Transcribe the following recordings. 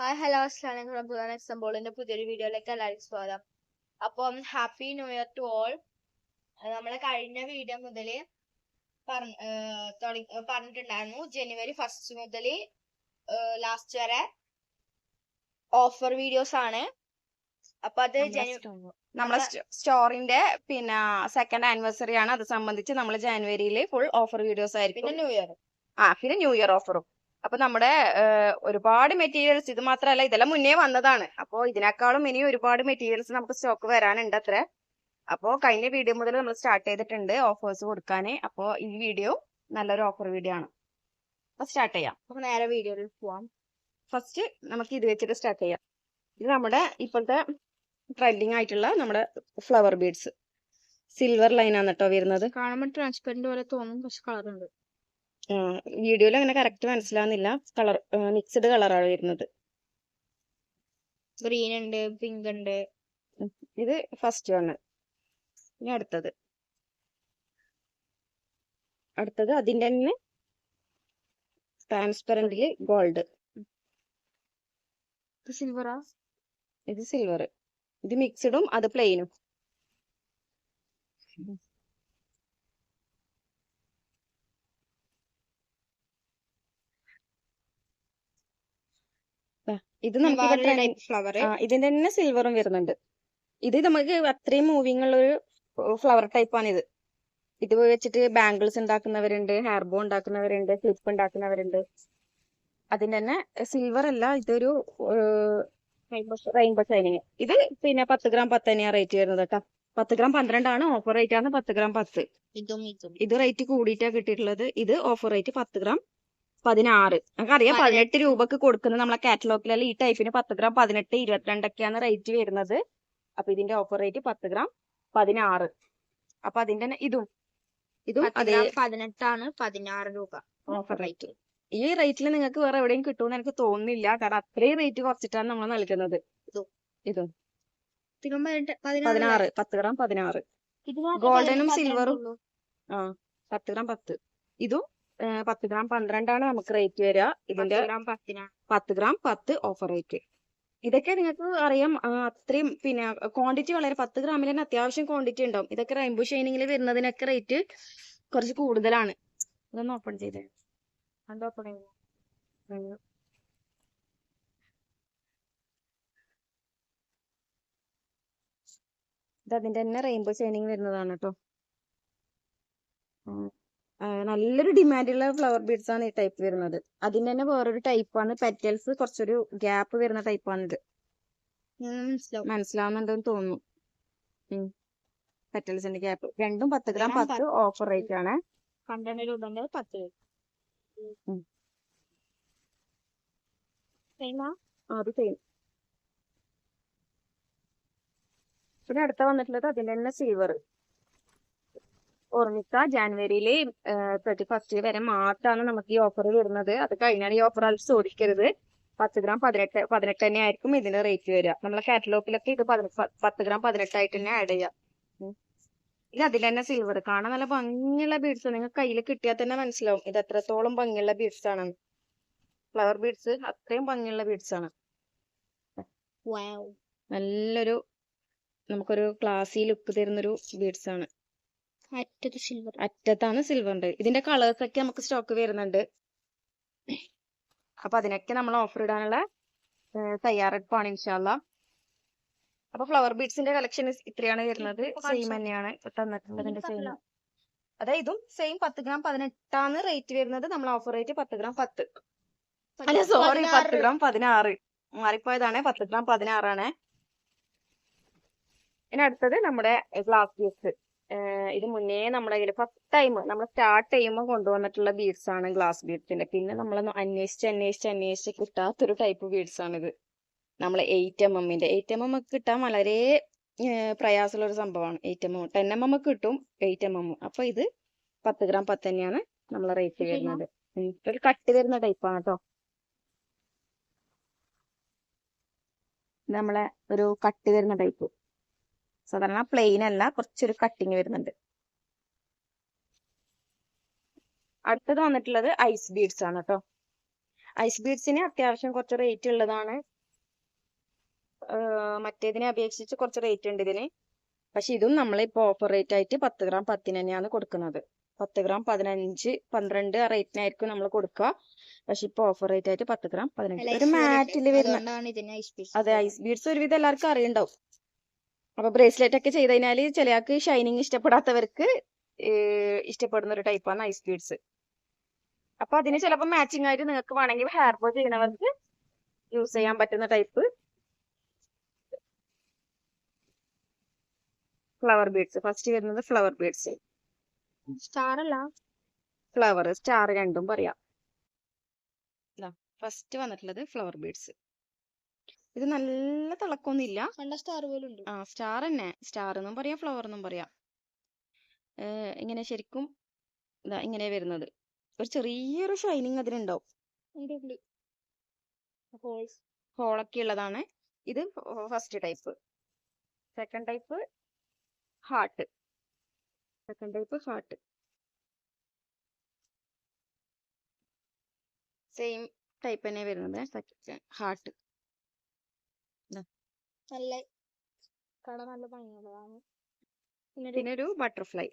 Hi hello അസ്ലാം പുതിയ എക്സാമ്പിളിന്റെ പുതിയൊരു വീഡിയോയിലേക്ക് എല്ലാവർക്കും സ്വാഗതം. അപ്പം happy new year to all നമ്മൾ കഴിഞ്ഞ വീഡിയോ മുതൽ പറഞ്ഞിട്ടുണ്ടായിരുന്നു. ജനുവരി ഫസ്റ്റ് മുതൽ ലാസ്റ്റ് വരെ ഓഫർ വീഡിയോസ് ആണ്. അപ്പൊ അത് നമ്മളെ സ്റ്റോറിന്റെ പിന്നെ സെക്കൻഡ് ആനിവേഴ്സറി ആണ്. അത് സംബന്ധിച്ച് നമ്മൾ ജനുവരിയിൽ ഫുൾ ഓഫർ വീഡിയോസ് പിന്നെ ആയിരിക്കും. ന്യൂ ഇയർ ആ പിന്നെ ന്യൂ ഇയർ ഓഫറും അപ്പൊ നമ്മുടെ ഒരുപാട് മെറ്റീരിയൽസ് ഇത് മാത്രമല്ല ഇതെല്ലാം മുന്നേ വന്നതാണ്. അപ്പോ ഇതിനേക്കാളും ഇനി ഒരുപാട് മെറ്റീരിയൽസ് നമുക്ക് സ്റ്റോക്ക് വരാനുണ്ട് അത്ര. അപ്പോ കഴിഞ്ഞ വീഡിയോ മുതൽ നമ്മൾ സ്റ്റാർട്ട് ചെയ്തിട്ടുണ്ട് ഓഫേഴ്സ് കൊടുക്കാൻ അപ്പോ ഈ വീഡിയോ നല്ലൊരു ഓഫർ വീഡിയോ ആണ്. അപ്പൊ സ്റ്റാർട്ട് ചെയ്യാം. അപ്പൊ നേരെ വീഡിയോയിൽ പോവാം. ഫസ്റ്റ് നമുക്ക് ഇത് വെച്ചിട്ട് സ്റ്റാർട്ട് ചെയ്യാം. ഇത് നമ്മുടെ ഇപ്പോഴത്തെ ട്രെൻഡിങ് ആയിട്ടുള്ള നമ്മുടെ ഫ്ലവർ ബീഡ്സ് സിൽവർ ലൈൻ ആണ് കേട്ടോ വരുന്നത്. കാണുമ്പോൾ ട്രാൻസ്പെറന്റ് പോലെ തോന്നും പക്ഷെ ഉണ്ട്. വീഡിയോയിൽ അങ്ങനെ കറക്റ്റ് മനസ്സിലാവുന്നില്ല. കളർ മിക്സ്ഡ് കളറാണ് വരുന്നത്. ഗ്രീൻ ഉണ്ട് പിങ്ക് ഉണ്ട്. ഇത് ഫസ്റ്റ് ആണ് ഇനി അടുത്തത്. അടുത്തത് അതിന്റെ തന്നെ ട്രാൻസ്പെറന്റിൽ ഗോൾഡ് സിൽവറാ ഇത് സിൽവർ ഇത് മിക്സ്ഡും അത് പ്ലെയിനും ഇത് നമുക്ക് ഫ്ലവർ ഇതിന്റെ തന്നെ സിൽവറും വരുന്നുണ്ട്. ഇത് നമുക്ക് അത്രയും മൂവിങ് ഉള്ള ഒരു ഫ്ലവർ ടൈപ്പ് ആണ് ഇത് ഇത് വെച്ചിട്ട് ബാംഗിൾസ് ഉണ്ടാക്കുന്നവരുണ്ട് ഹെയർ ബോ ഉണ്ടാക്കുന്നവരുണ്ട് ക്ലിപ്പ് ഉണ്ടാക്കുന്നവരുണ്ട്. അതിന്റെ തന്നെ സിൽവർ അല്ല ഇതൊരു റെയിൻബോ ഷൈനിങ് ഇത് പിന്നെ പത്ത് ഗ്രാം പത്ത് തന്നെയാണ് റേറ്റ് വരുന്നത് കേട്ടോ. പത്ത് ഗ്രാം പന്ത്രണ്ടാണ് ഓഫർ റേറ്റ് ആണ് പത്ത് ഗ്രാം പത്ത്. ഇത് റേറ്റ് കൂടിയിട്ടാണ് കിട്ടിയിട്ടുള്ളത്. ഇത് ഓഫർ റേറ്റ് പത്ത് ഗ്രാം പതിനാറ്. നമുക്കറിയാം പതിനെട്ട്. രൂപക്ക് കൊടുക്കുന്ന നമ്മളെ കാറ്റലോഗിലല്ല ഈ ടൈപ്പിന് പത്ത് ഗ്രാം പതിനെട്ട് ഇരുപത്തിരണ്ടൊക്കെയാണ് റേറ്റ് വരുന്നത്. അപ്പൊ ഇതിന്റെ ഓഫർ റേറ്റ് പത്ത് ഗ്രാം പതിനാറ്. അപ്പൊ അതിന്റെ ഇതും. ഇതും അതേ പതിനെട്ടാണ് പതിനാറ് രൂപ ഓഫർ റേറ്റ് ഈ റേറ്റിൽ നിങ്ങൾക്ക് വേറെ എവിടെയും കിട്ടുമെന്ന് എനിക്ക് തോന്നുന്നില്ല. കാരണം അത്രയും റേറ്റ് കുറച്ചിട്ടാണ് നമ്മൾ നൽകുന്നത്. ഇതും. പതിനാറ് പത്ത് ഗ്രാം പതിനാറ്. ഗോൾഡനും സിൽവറും ആ പത്ത് ഗ്രാം പത്ത്. ഇതും പത്ത് ഗ്രാം പന്ത്രണ്ടാണ് നമുക്ക് റേറ്റ് വരിക. ഇതിന്റെ പത്ത് ഗ്രാം പത്ത് ഓഫർ റേറ്റ് ഇതൊക്കെ നിങ്ങൾക്ക് അറിയാം. അത്രയും പിന്നെ ക്വാണ്ടിറ്റി വളരെ പത്ത് ഗ്രാമിൽ തന്നെ അത്യാവശ്യം ക്വാണ്ടിറ്റി ഉണ്ടാവും. ഇതൊക്കെ റെയിൻബോ ഷൈനിങ്ങിൽ വരുന്നതിനൊക്കെ റേറ്റ് കുറച്ച് കൂടുതലാണ്. ഇതൊന്ന് ഓപ്പൺ ചെയ്തേ. അത് ഓപ്പൺ ഉം. ഇത് അതിന്റെ തന്നെ റെയിൻബോ ഷൈനിങ് വരുന്നതാണ് കേട്ടോ നല്ലൊരു ഡിമാൻഡുള്ള ഫ്ലവർ ബീഡ്സ് ആണ് ഈ ടൈപ്പ് വരുന്നത്. അതിന്റെ തന്നെ വേറൊരു ടൈപ്പാണ് പെറ്റൽസ് കുറച്ചൊരു ഗ്യാപ്പ് വരുന്ന ടൈപ്പാണ് ഇത് മനസ്സിലാവും. മനസ്സിലാവുന്നുണ്ടെന്ന് തോന്നുന്നു. പെറ്റൽസിന്റെ ഗ്യാപ്പ് രണ്ടും പത്ത് ഗ്രാം പത്ത് ഓഫർ റേറ്റ് ആണ്. പന്ത്രണ്ട് പത്ത് അത് സെയിം പിന്നെ അടുത്ത വന്നിട്ടുള്ളത് അതിന്റെ തന്നെ സിൽവർ ഓർമ്മിക്ക. ജാനുവരിയിലെ തേർട്ടി ഫസ്റ്റ് വരെ മാത്രമാണ് നമുക്ക് ഈ ഓഫർ വരുന്നത്. അത് കഴിഞ്ഞാൽ ഈ ഓഫർ അത് ചോദിക്കരുത്. പത്ത് ഗ്രാം പതിനെട്ട് പതിനെട്ട് തന്നെ ആയിരിക്കും ഇതിന് റേറ്റ് വരിക. നമ്മളെ കാറ്റലോഗിലൊക്കെ ഇത് പത്ത് ഗ്രാം പതിനെട്ടായിട്ട് തന്നെ ആഡ് ചെയ്യാം. ഇത് അതിൽ തന്നെ സിൽവർ കാണാൻ നല്ല ഭംഗിയുള്ള ബീഡ്സ് നിങ്ങൾ കയ്യിൽ കിട്ടിയാൽ തന്നെ മനസ്സിലാവും. ഇത് എത്രത്തോളം ഭംഗിയുള്ള ബീഡ്സ് ആണ്. ഫ്ലവർ ബീഡ്സ് അത്രയും ഭംഗിയുള്ള ബീഡ്സ് ആണ്. നല്ലൊരു നമുക്കൊരു ക്ലാസി ലുക്ക് തരുന്നൊരു ബീഡ്സ് ആണ്. അറ്റത്ത് സിൽവർ അറ്റത്താണ് സിൽവർ ഉണ്ട്. ഇതിന്റെ കളേഴ്സ് ഒക്കെ നമുക്ക് സ്റ്റോക്ക് വരുന്നുണ്ട്. അപ്പൊ അതിനൊക്കെ നമ്മൾ ഓഫർ ഇടാനുള്ള തയ്യാറെടുപ്പാണ് ഇൻഷാല്ല അപ്പൊ ഫ്ലവർ ബീഡ്സിന്റെ കളക്ഷൻ ഇത്രയാണ് വരുന്നത്. സെയിം തന്നെയാണ് തന്നിട്ടുള്ളതിന്റെ സെയിം അതെ അതായത് ഇതും സെയിം പത്ത് ഗ്രാം പതിനെട്ടാണ് റേറ്റ് വരുന്നത്. നമ്മൾ ഓഫർ റേറ്റ് പത്ത് ഗ്രാം പത്ത്. അല്ല സോറി പത്ത് ഗ്രാം പതിനാറ്. മാറിപ്പോയതാണ്. പത്ത് ഗ്രാം പതിനാറാണ്. ഇനി അടുത്തത് നമ്മുടെ ഗ്ലാസ് ബീഡ്സ് ഇത് മുന്നേ നമ്മുടെ കയ്യിൽ ഫസ്റ്റ് ടൈം നമ്മൾ സ്റ്റാർട്ട് ചെയ്യുമ്പോൾ കൊണ്ടുവന്നിട്ടുള്ള ബീഡ്സ് ആണ് ഗ്ലാസ് ബീഡ്സിന്റെ പിന്നെ നമ്മൾ അന്വേഷിച്ച് അന്വേഷിച്ച് അന്വേഷിച്ച് കിട്ടാത്തൊരു ടൈപ്പ് ബീഡ്സ് ആണിത്. നമ്മൾ എയ്റ്റ് എം എമ്മിന്റെ എയ്റ്റ് എം എം ഒക്കെ കിട്ടാൻ വളരെ പ്രയാസമുള്ള ഒരു സംഭവമാണ്. Eight M M ten M M ഒക്കെ കിട്ടും എയ്റ്റ് എം എം അപ്പൊ ഇത് പത്ത് ഗ്രാം പത്ത് തന്നെയാണ് നമ്മൾ റേറ്റ്. വരുന്നത്. ഒരു കട്ടി വരുന്ന ടൈപ്പാണ് കേട്ടോ നമ്മളെ ഒരു കട്ടി വരുന്ന ടൈപ്പ് സാധാരണ പ്ലെയിൻ അല്ല കുറച്ചൊരു കട്ടിങ് വരുന്നുണ്ട്. അടുത്തത് വന്നിട്ടുള്ളത് ഐസ് ബീഡ്സ് ആണ് കേട്ടോ ഐസ് ബീഡ്സിന് അത്യാവശ്യം കുറച്ച് റേറ്റ് ഉള്ളതാണ്. മറ്റേതിനെ അപേക്ഷിച്ച് കുറച്ച് റേറ്റ് ഉണ്ട് ഇതിന്. പക്ഷെ ഇതും നമ്മൾ ഇപ്പോൾ ഓഫർ റേറ്റ് ആയിട്ട് പത്ത് ഗ്രാം പത്തിന് തന്നെയാണ് കൊടുക്കുന്നത്. പത്ത് ഗ്രാം പതിനഞ്ച് പന്ത്രണ്ട് ആ റേറ്റിനായിരിക്കും നമ്മൾ കൊടുക്കുക. പക്ഷെ ഇപ്പൊ ഓഫർ റേറ്റ് ആയിട്ട് പത്ത് ഗ്രാം പതിനഞ്ച്. ഒരു മാറ്റിൽ വരുന്ന അതെ ഐസ് ബീഡ്സ് ഒരുവിധം എല്ലാവർക്കും അറിയണ്ടാവും. അപ്പൊ ബ്രേസ്ലെറ്റ് ഒക്കെ ചെയ്ത് കഴിഞ്ഞാൽ ചിലയാൾക്ക് ഷൈനിങ് ഇഷ്ടപ്പെടാത്തവർക്ക് ഇഷ്ടപ്പെടുന്ന ഒരു ടൈപ്പാണ് ഐസ് ബീഡ്സ് അപ്പൊ അതിന് ചിലപ്പോൾ മാച്ചിങ് ആയിട്ട് നിങ്ങൾക്ക് വേണമെങ്കിൽ ഹെയർ ബോ ചെയ്യുന്നവർക്ക് യൂസ് ചെയ്യാൻ പറ്റുന്ന ടൈപ്പ് ഫ്ലവർ ബീഡ്സ് ഫസ്റ്റ് വരുന്നത് ഫ്ലവർ ബീഡ്സ് സ്റ്റാർ അല്ല? ഫ്ലവർ സ്റ്റാർ രണ്ടും പറയാം. ഫസ്റ്റ് വന്നിട്ടുള്ളത് ഫ്ലവർ ബീഡ്സ് ഇത് നല്ല തിളക്കൊന്നുമില്ല. കണ്ട സ്റ്റാർ പോലെ ഉണ്ട് ആ സ്റ്റാർ തന്നെ. സ്റ്റാർ എന്നും പറയാം ഫ്ലവർ എന്നും പറയാം. ഇങ്ങനെ ശരിക്കും ഇതാ ഇങ്ങനെ വരുന്നത്. ഒരു ചെറിയൊരു ഷൈനിങ് അതിനുണ്ടാവും. ഹോളൊക്കെ ഉള്ളതാണ്. ഇത് first type. Second type heart. Second type heart. Same type തന്നെ വരുന്നത്. ഹാർട്ട്. നല്ല കട നല്ല ഭംഗിയുള്ളതാണ്. പിന്നെ ഒരു ബട്ടർഫ്ലൈ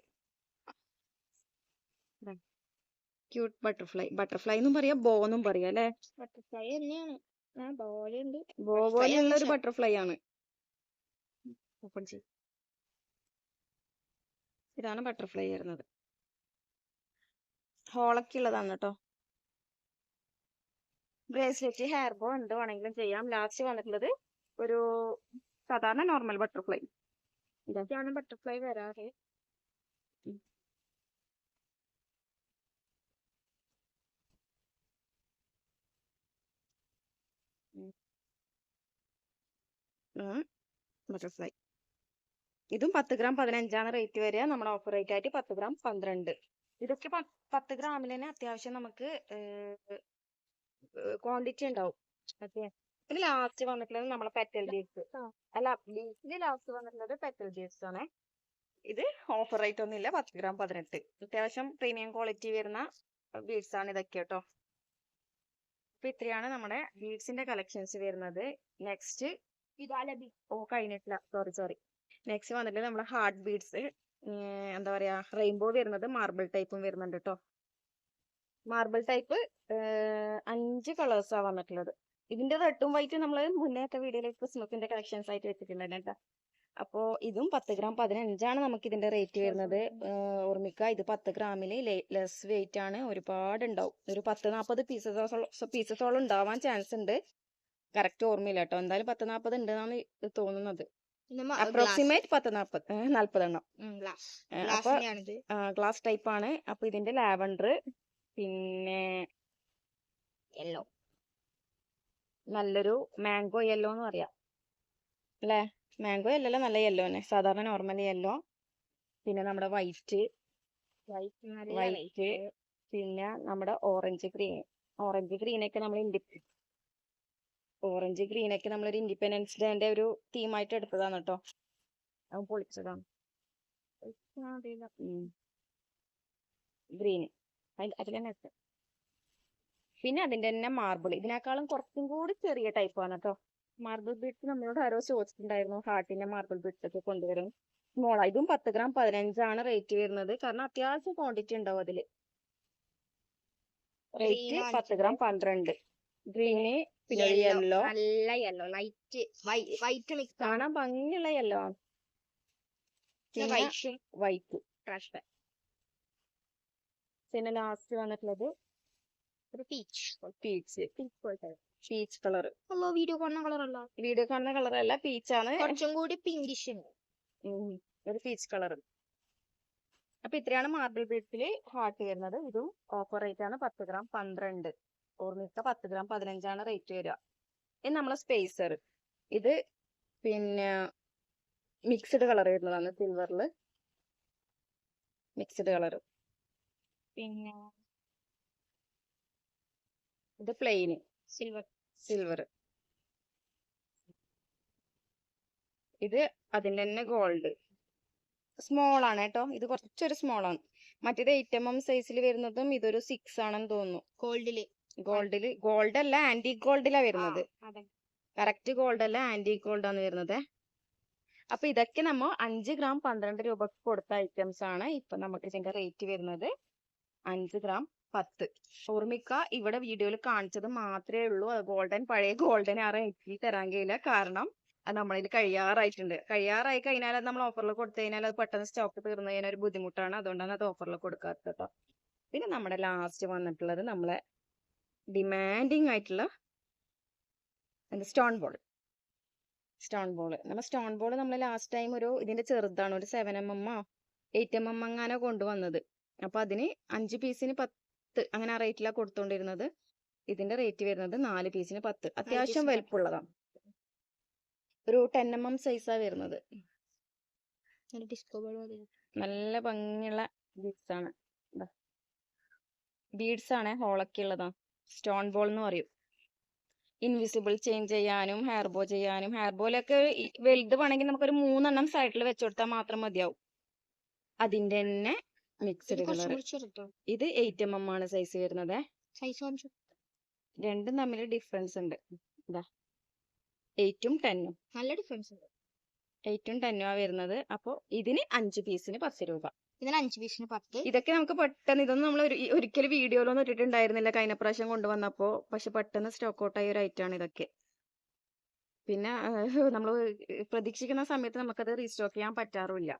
ക്യൂട്ട് ബട്ടർഫ്ലൈ ബട്ടർഫ്ലൈ എന്നും പറയാം ബോ എന്നും പറയാം അല്ലെ? ബട്ടർഫ്ലൈ തന്നെയാണ്. ബോ Butterfly പോലെയുള്ള ഒരു ബട്ടർഫ്ലൈ ആണ്. ഓപ്പൺ ചെയ്യ്. ഇതാണ് ബട്ടർഫ്ലൈ വരുന്നത്. ഹോളൊക്കെ ഉള്ളതാണ് കേട്ടോ ബ്രേസ്ലെറ്റ് ഹെയർ ബോ എന്ത് വേണമെങ്കിലും ചെയ്യാം. ലാസ്റ്റ് വന്നിട്ടുള്ളത് ഒരു സാധാരണ നോർമൽ ബട്ടർഫ്ലൈ ഇതൊക്കെയാണ് ബട്ടർഫ്ലൈ വരാറ്. ബട്ടർഫ്ലൈ ഇതും പത്ത് ഗ്രാം പതിനഞ്ചാണ് റേറ്റ് വരിക. നമ്മുടെ ഓഫർ റേറ്റ് ആയിട്ട് പത്ത് ഗ്രാം പന്ത്രണ്ട്. ഇതൊക്കെ പത്ത് ഗ്രാമിൽ തന്നെ അത്യാവശ്യം നമുക്ക് ക്വാണ്ടിറ്റി ഉണ്ടാവും. ഓക്കെ പിന്നെ ലാസ്റ്റ് വന്നിട്ടുള്ളത് നമ്മളെ പെറ്റൽ ബീഡ്സ്. അല്ല ബീഡ്സിൽ ലാസ്റ്റ് വന്നിട്ടുള്ളത് പെറ്റൽ ബീഡ്സ് ആണ്. ഇത് ഓഫർ റേറ്റ് ഒന്നും ഇല്ല പത്ത് ഗ്രാം പതിനെട്ട്. അത്യാവശ്യം പ്രീമിയം ക്വാളിറ്റി വരുന്ന ബീഡ്സ് ആണ് ഇതൊക്കെ കേട്ടോ അപ്പൊ ഇത്രയാണ് നമ്മുടെ ബീഡ്സിന്റെ കളക്ഷൻസ് വരുന്നത്. നെക്സ്റ്റ് ഓ കഴിഞ്ഞിട്ടില്ല. സോറി സോറി നെക്സ്റ്റ് വന്നിട്ട് നമ്മുടെ ഹാർട്ട് ബീഡ്സ് എന്താ പറയാ റെയിൻബോ വരുന്നത് മാർബിൾ ടൈപ്പും വരുന്നുണ്ട് കേട്ടോ മാർബിൾ ടൈപ്പ് അഞ്ച് കളേഴ്സാണ് വന്നിട്ടുള്ളത്. ഇതിന്റെ റെഡും വൈറ്റ് നമ്മൾ മുന്നേത്തെ വീഡിയോയിൽ ക്രിസ്മസിന്റെ കളക്ഷൻസ് ആയിട്ട് വെച്ചിട്ടുണ്ടായിരുന്നു കേട്ടോ. അപ്പോ ഇതും പത്ത് ഗ്രാം പതിനഞ്ചാണ് നമുക്ക് ഇതിന്റെ റേറ്റ് വരുന്നത്. ഓർമ്മിക്കുക ഇത് പത്ത് ഗ്രാമിൽ ലെസ് വെയിറ്റ് ആണ് ഒരുപാട് ഉണ്ടാവും ഒരു പത്ത് നാൽപ്പത് പീസസ് പീസസോളം ഉണ്ടാവാൻ ചാൻസ് ഉണ്ട് കറക്റ്റ് ഓർമ്മയില്ല കേട്ടോ. എന്തായാലും പത്ത് നാൽപ്പത് ഉണ്ടെന്നാണ് തോന്നുന്നത്. അപ്രോക്സിമേറ്റ് പത്ത് നാൽപ്പത് നാൽപ്പതെണ്ണം എണ്ണം. അപ്പൊ ഗ്ലാസ് ടൈപ്പ് ആണ്. അപ്പൊ ഇതിന്റെ ലാവൻഡർ പിന്നെ യെല്ലോ നല്ലൊരു മാംഗോ യെല്ലോ എന്ന് പറയാം. അല്ലേ? മാംഗോ യെല്ലോ അല്ല നല്ല യെല്ലോ തന്നെ. സാധാരണ നോർമൽ യെല്ലോ പിന്നെ നമ്മുടെ വൈറ്റ് വൈറ്റ് വൈറ്റ് പിന്നെ നമ്മുടെ ഓറഞ്ച് ഗ്രീൻ ഓറഞ്ച് ഗ്രീനൊക്കെ നമ്മൾ ഇൻഡി ഓറഞ്ച് ഗ്രീൻ ഒക്കെ നമ്മളൊരു ഇൻഡിപെൻഡൻസ് ഡേന്റെ ഒരു തീമായിട്ട് എടുത്തതാണ് കേട്ടോ. അത് പൊളിച്ചതാണ്. ഗ്രീൻ അതിൽ തന്നെ പിന്നെ അതിന്റെ തന്നെ മാർബിൾ ഇതിനേക്കാളും കുറച്ചും കൂടി ചെറിയ ടൈപ്പാണ് കേട്ടോ മാർബിൾ ബീഡ്സ് നമ്മളോട് ആരോ ചോദിച്ചിട്ടുണ്ടായിരുന്നു ഹാർട്ടിന്റെ മാർബിൾ ബീഡ്സ് ഒക്കെ കൊണ്ടുവരും സ്മോൾ ഇതും പത്ത് ഗ്രാം പതിനഞ്ചാണ് റേറ്റ് വരുന്നത്. കാരണം അത്യാവശ്യം ക്വാണ്ടിറ്റി ഉണ്ടാവും അതിൽ. റേറ്റ് പത്ത് ഗ്രാം പന്ത്രണ്ട്. ഗ്രീന് പിന്നെ യെല്ലോ നല്ല യെല്ലോ ലൈറ്റ് വൈറ്റ് മിക്സ് കാണാൻ ഭംഗിയുള്ള യെല്ലോ ആണ്. വൈറ്റും വൈറ്റ് പിന്നെ ലാസ്റ്റ് വന്നിട്ടുള്ളത് ഒരു പീച്ച് പീച്ച് പീച്ച് പോലത്തെ. പീച്ച് കളർ അല്ലോ വീഡിയോ കാണുന്ന കളർ അല്ല? വീഡിയോ കാണുന്ന കളർ അല്ല പീച്ച് ആണ്. കുറച്ചും കൂടി പിങ്കിഷ് ഉണ്ട്. ഒരു പീച്ച് കളർ അപ്പൊ ഇത്രയാണ് മാർബിൾ ബീഡ്സിൽ ഹാർട്ട് വരുന്നത്. ഇതും ഓഫർ റേറ്റ് ആണ് പത്ത് ഗ്രാം പന്ത്രണ്ട്. ഓർമ്മിക്ക പത്ത് ഗ്രാം പതിനഞ്ചാണ് റേറ്റ് വരിക. ഇനി നമ്മളെ സ്പേസർ ഇത് പിന്നെ മിക്സഡ് കളർ വരുന്നതാണ് സിൽവറിൽ മിക്സഡ് കളർ പിന്നെ ഇത് പ്ലെയിന് സിൽവർ സിൽവർ ഇത് അതിന്റെ തന്നെ ഗോൾഡ് സ്മോൾ ആണ് കേട്ടോ. ഇത് കുറച്ചൊരു സ്മോൾ ആണ്. മറ്റേത് എയ്റ്റ് എം എം സൈസിൽ വരുന്നതും ഇതൊരു സിക്സ് ആണെന്ന് തോന്നുന്നു. ഗോൾഡിൽ ഗോൾഡിൽ ഗോൾഡ് അല്ല ആന്റി ഗോൾഡിലാ വരുന്നത്. കറക്റ്റ് ഗോൾഡ് അല്ല ആന്റി ഗോൾഡ് ആണ് വരുന്നത്. അപ്പൊ ഇതൊക്കെ നമ്മൾ അഞ്ച് ഗ്രാം പന്ത്രണ്ട് രൂപക്ക് കൊടുത്ത ഐറ്റംസ് ആണ്. ഇപ്പൊ നമുക്ക് ഇതിന്റെ റേറ്റ് വരുന്നത് അഞ്ച് ഗ്രാം പത്ത്. ഓർമ്മിക്ക ഇവിടെ വീഡിയോയിൽ കാണിച്ചത് മാത്രമേ ഉള്ളൂ. ഗോൾഡൻ പഴയ ഗോൾഡൻ ആ എനിക്ക് തരാൻ കഴിയില്ല. കാരണം അത് നമ്മളിൽ കഴിയാറായിട്ടുണ്ട്. കഴിയാറായി കഴിഞ്ഞാൽ അത് നമ്മൾ ഓഫറിൽ കൊടുത്തു കഴിഞ്ഞാൽ അത് പെട്ടെന്ന് സ്റ്റോക്ക് തീർന്നു കഴിഞ്ഞാൽ ഒരു ബുദ്ധിമുട്ടാണ്. അതുകൊണ്ടാണ് അത് ഓഫറിൽ കൊടുക്കാത്തത് കേട്ടോ. പിന്നെ നമ്മുടെ ലാസ്റ്റ് വന്നിട്ടുള്ളത് നമ്മളെ ഡിമാൻഡിങ് ആയിട്ടുള്ള സ്റ്റോൺ ബോൾ സ്റ്റോൺ ബോൾ നമ്മൾ സ്റ്റോൺ ബോൾ നമ്മൾ ലാസ്റ്റ് ടൈം ഒരു ഇതിന്റെ ചെറുതാണ്. ഒരു seven M M eight M M അങ്ങനെ കൊണ്ടുവന്നത്. അപ്പൊ അതിന് അഞ്ച് പീസിന് പത്ത് അങ്ങനെ ആ റേറ്റിലാണ് കൊടുത്തോണ്ടിരുന്നത്. ഇതിന്റെ റേറ്റ് വരുന്നത് നാല് പീസിന് പത്ത്. അത്യാവശ്യം വലുപ്പമുള്ളതാണ് ഒരു ടെൻ എം എം സൈസാ വരുന്നത്. നല്ല ഭംഗിയുള്ള ബീഡ്സ് ആണ്. ബീഡ്സ് ആണ് ഹോളൊക്കെ ഉള്ളതാ. സ്റ്റോൺ ബോൾ എന്ന് പറയും. ഇൻവിസിബിൾ ചെയിൻ ചെയ്യാനും ഹെയർ ബോ ചെയ്യാനും ഹെയർ ബോയിലൊക്കെ വലുത് വേണമെങ്കിൽ നമുക്കൊരു മൂന്നെണ്ണം സൈഡിൽ വെച്ച് കൊടുത്താൽ മാത്രം മതിയാവും. അതിന്റെ തന്നെ മിക്സ്ഡ് കളർ ഇത് എയ്റ്റ് എം എം ആണ് സൈസ് വരുന്നത്. രണ്ടും തമ്മിൽ ഡിഫറൻസ് ഉണ്ട്. ഇതാ എയ്റ്റും ടെന്നും നല്ല ഡിഫറൻസ് ഉണ്ട്. എയ്റ്റും ടെന്നും ആ വരുന്നത്. അപ്പൊ ഇതിന് അഞ്ച് പീസിന് പത്ത് രൂപ. ഇതിന് അഞ്ച് പീസിന് പത്ത്. ഇതൊക്കെ നമുക്ക് പെട്ടെന്ന് ഇതൊന്നും നമ്മൾ ഒരിക്കലും വീഡിയോയിലൊന്നും ഇട്ടിട്ടുണ്ടായിരുന്നില്ല. കഴിഞ്ഞ പ്രാവശ്യം കൊണ്ടുവന്നപ്പോ പക്ഷെ പെട്ടെന്ന് സ്റ്റോക്ക് ഔട്ട് ആയ ഒരു ഐറ്റം ആണ് ഇതൊക്കെ. പിന്നെ നമ്മൾ പ്രതീക്ഷിക്കുന്ന സമയത്ത് നമുക്കത് റീസ്റ്റോക്ക് ചെയ്യാൻ പറ്റാറുമില്ല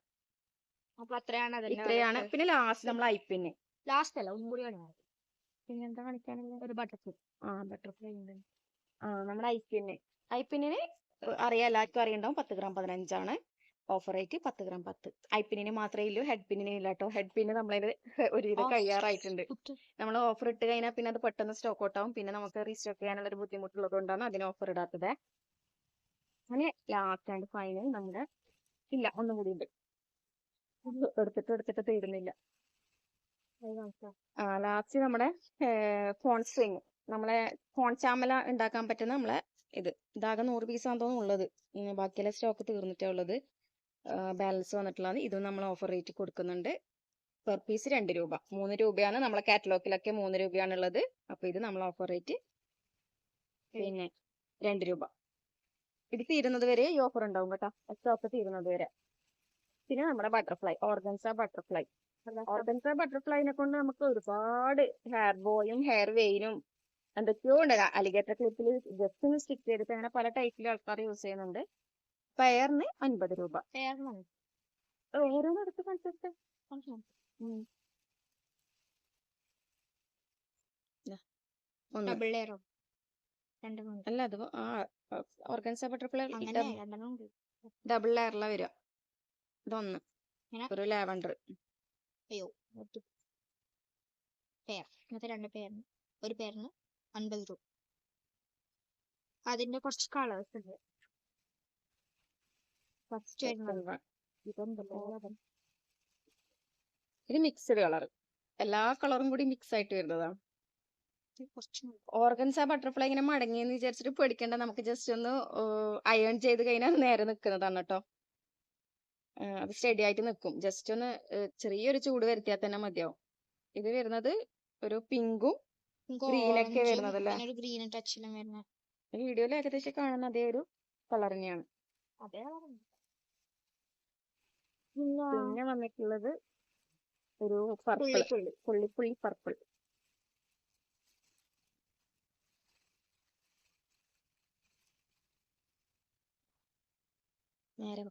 അപ്പൊ അത്രയാണ് ഇത്രയാണ്. പിന്നെ ലാസ്റ്റ് നമ്മൾ ഐപ്പിന് ലാസ്റ്റ് അല്ല ഒന്നും കൂടി കാണിക്കാം പിന്നെ എന്താ കാണിക്കാനുള്ളത് ഒരു ബട്ടർഫ്ലൈ ആ ബട്ടർഫ്ലൈ ഉണ്ട്. ആ നമ്മുടെ ഐപ്പിന് ഐപ്പിന്നിന് അറിയാം എല്ലാവർക്കും അറിയണ്ടാവും. പത്ത് ഗ്രാം പതിനഞ്ചാണ്. ഓഫർ റേറ്റ് പത്ത് ഗ്രാം പത്ത്. ഐപ്പിന്നിന് മാത്രമേ ഇല്ലൂ ഹെഡ് പിന്നിന് ഇല്ല കേട്ടോ ഹെഡ് പിന്ന് നമ്മളതിന് ഒരു ഇത്. കഴിയാറായിട്ടുണ്ട് നമ്മൾ ഓഫർ ഇട്ട് കഴിഞ്ഞാൽ പിന്നെ അത് പെട്ടെന്ന് സ്റ്റോക്ക് ഔട്ട് ആവും. പിന്നെ നമുക്ക് റീസ്റ്റോക്ക് ചെയ്യാനുള്ള ഒരു ബുദ്ധിമുട്ടുള്ളത് കൊണ്ടാണ് അതിന് ഓഫർ ഇടാത്തത്. അങ്ങനെ ലാസ്റ്റ് ആൻഡ് ഫൈനൽ നമ്മുടെ ഇല്ല ഒന്നും കൂടി ഉണ്ട്. എടുത്തിട്ട് എടുത്തിട്ട് തീരുന്നില്ല. ആ ലാസ്റ്റ് നമ്മുടെ ഫോൺ സ്ട്രിങ് നമ്മളെ ഫോൺ ചാമല ഉണ്ടാക്കാൻ പറ്റുന്ന നമ്മളെ ഇത്. ഇതാകെ നൂറ് പീസാണ് തോന്നുന്നു ഉള്ളത്. ഉം, ബാക്കിയെല്ലാം സ്റ്റോക്ക് തീർന്നിട്ടേ ഉള്ളത്. ബാലൻസ് വന്നിട്ടുള്ളത്. ഇതും നമ്മൾ ഓഫർ റേറ്റ് കൊടുക്കുന്നുണ്ട്. പെർ പീസ് രണ്ട് രൂപ. മൂന്ന് രൂപയാണ് നമ്മളെ കാറ്റലോഗിലൊക്കെ മൂന്ന് രൂപയാണ് ഉള്ളത് അപ്പൊ ഇത് നമ്മൾ ഓഫർ റേറ്റ് പിന്നെ രണ്ട് രൂപ. ഇത് തീരുന്നത് വരെ ഈ ഓഫർ ഉണ്ടാവും കേട്ടോ. സ്റ്റോക്ക് തീരുന്നത് വരെ. പിന്നെ നമ്മുടെ ബട്ടർഫ്ലൈ ഓർഗൻസ ബട്ടർഫ്ലൈ ഓർഗൻസ ബട്ടർഫ്ലൈനെ കൊണ്ട് നമുക്ക് ഒരുപാട് ഹെയർ ബോയും ഹെയർ വെയിനും എന്തൊക്കെയോ ഉണ്ട്. അലിഗേറ്റർ ക്ലിപ്പിൽ ജസ്റ്റ് ഒന്ന് സ്റ്റിക്ക് ചെയ്തിട്ട് അങ്ങനെ പല ടൈപ്പിൽ ആൾക്കാർ യൂസ് ചെയ്യുന്നുണ്ട്. പെയറിന് അൻപത് രൂപ. ഓരോന്ന് എടുത്ത് കാണിച്ചിട്ട്. അല്ല അത് ഓർഗൻസ ബട്ടർഫ്ലൈ ഡബിൾ ലെയറിലാ വരിക. ഇതൊന്ന്? ഒരു ലാവണ്ടർ. അയ്യോ പേർ ഇന്നത്തെ രണ്ട് പേരിന് ഒരു പേരിന് അൻപത് രൂപ. അതിന്റെ കുറച്ച് കളേഴ്സ് ഉണ്ട് ഫസ്റ്റ് വരുന്നത്. ഇതെന്തല്ലോ ഇത് മിക്സ്ഡ് കളർ എല്ലാ കളറും കൂടി മിക്സ് ആയിട്ട് വരുന്നതാ. ഓർഗൻസ് ആ ബട്ടർഫ്ലൈ ഇങ്ങനെ മടങ്ങിയെന്ന് വിചാരിച്ചിട്ട് പേടിക്കണ്ട. നമുക്ക് ജസ്റ്റ് ഒന്ന് അയേൺ ചെയ്ത് കഴിഞ്ഞാൽ നേരെ നിൽക്കുന്നതാണ് കേട്ടോ അത് സ്റ്റഡി ആയിട്ട് നിൽക്കും ജസ്റ്റ് ഒന്ന് ചെറിയൊരു ചൂട് വരുത്തിയാൽ തന്നെ മതിയാവും. ഇത് വരുന്നത് ഒരു പിങ്കും ഗ്രീനൊക്കെ വരുന്നതല്ലേ? വീഡിയോയിൽ ഏകദേശം കാണുന്ന അതേ ഒരു കളർ തന്നെയാണ്. പിന്നെ വന്നിട്ടുള്ളത് ഒരു പർപ്പിൾ പുള്ളി പുള്ളി. പുള്ളി പർപ്പിൾ നേരെ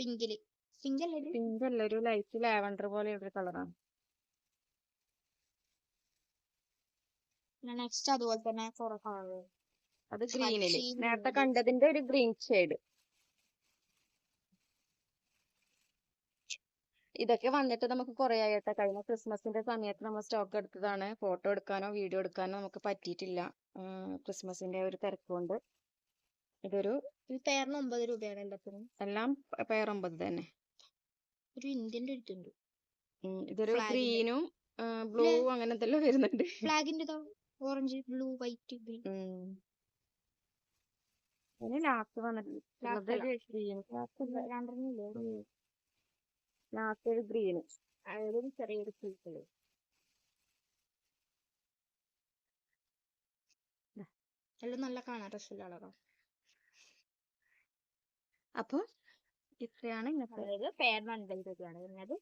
പിങ്കിൽ പിങ്ക് അല്ലേ ഇത്? പിങ്ക് അല്ല ഒരു ലൈറ്റ് ലാവണ്ടർ പോലെ ഒരു കളറാണ്. നെക്സ്റ്റ് അതുപോലെ തന്നെ കുറെ കളർ അത് ഗ്രീനിൽ. നേരത്തെ കണ്ടതിന്റെ ഒരു ഗ്രീൻ ഷെയ്ഡ്. ഇതൊക്കെ വന്നിട്ട് നമുക്ക് കുറെ ആയിട്ട്. കഴിഞ്ഞ ക്രിസ്മസിന്റെ സമയത്ത് നമ്മൾ സ്റ്റോക്ക് എടുത്തതാണ്. ഫോട്ടോ എടുക്കാനോ വീഡിയോ എടുക്കാനോ നമുക്ക് പറ്റിയിട്ടില്ല. ക്രിസ്മസിന്റെ ഒരു തിരക്കുകൊണ്ട്. ഇതൊരു ഇത് പേരിന് ഒമ്പത് രൂപയാണ് എല്ലാത്തിനും എല്ലാം പെയർ ഒമ്പത് തന്നെ. ഒരു ഇന്ത്യന്റെ എടുത്തുണ്ട് ഉം, ഇതൊരു. ഗ്രീനും ബ്ലൂ അങ്ങനെ എന്തെല്ലാം വരുന്നുണ്ട്. ഫ്ലാഗിന്റെ ഓറഞ്ച് ബ്ലൂ വൈറ്റ് ഗ്രീൻ. പിന്നെ ലാസ്റ്റ് വന്നിട്ടുണ്ട് ലാസ്റ്റ് ഒരു ഗ്രീൻ. അതും ചെറിയൊരു പീസിൽ എല്ലാം നല്ല കാണാൻ രസമുള്ള അപ്പൊ ഇത്രയാണ് ഇന്നത്തെ അതായത് വൺ രൂപയാണ് വരുന്നത്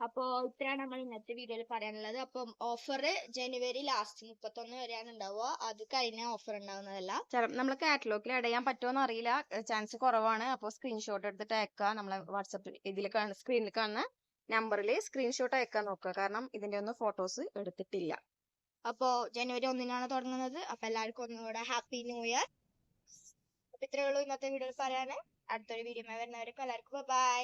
അപ്പോ ഇത്രയാണ് നമ്മൾ ഇന്നത്തെ വീഡിയോയിൽ പറയാനുള്ളത്. അപ്പം ഓഫർ ജനുവരി ലാസ്റ്റ് മുപ്പത്തൊന്ന് വരെയാണ് ഉണ്ടാവുക. അത് കഴിഞ്ഞ ഓഫർ ഉണ്ടാവുന്നതല്ല. നമ്മൾ നമ്മളെ കാറ്റലോഗിൽ ആഡ് ചെയ്യാൻ പറ്റുമോന്ന് അറിയില്ല. ചാൻസ് കുറവാണ്. അപ്പോൾ സ്ക്രീൻഷോട്ട് എടുത്തിട്ട് അയക്കുക നമ്മളെ വാട്സപ്പ് ഇതിൽ കാണുന്ന സ്ക്രീനിൽ കാണുന്ന നമ്പറിൽ സ്ക്രീൻഷോട്ട് അയക്കാൻ നോക്കുക. കാരണം ഇതിന്റെ ഒന്നും ഫോട്ടോസ് എടുത്തിട്ടില്ല. അപ്പോ ജനുവരി ഒന്നിനാണ് തുടങ്ങുന്നത്. അപ്പൊ എല്ലാവർക്കും ഒന്നുകൂടെ ഹാപ്പി ന്യൂ ഇയർ അപ്പൊ ഇത്രയേ ഉള്ളൂ ഇന്നത്തെ വീഡിയോയിൽ പറയാന്. അടുത്തൊരു വീഡിയോ വരുന്നവർക്ക് എല്ലാവർക്കും ബൈ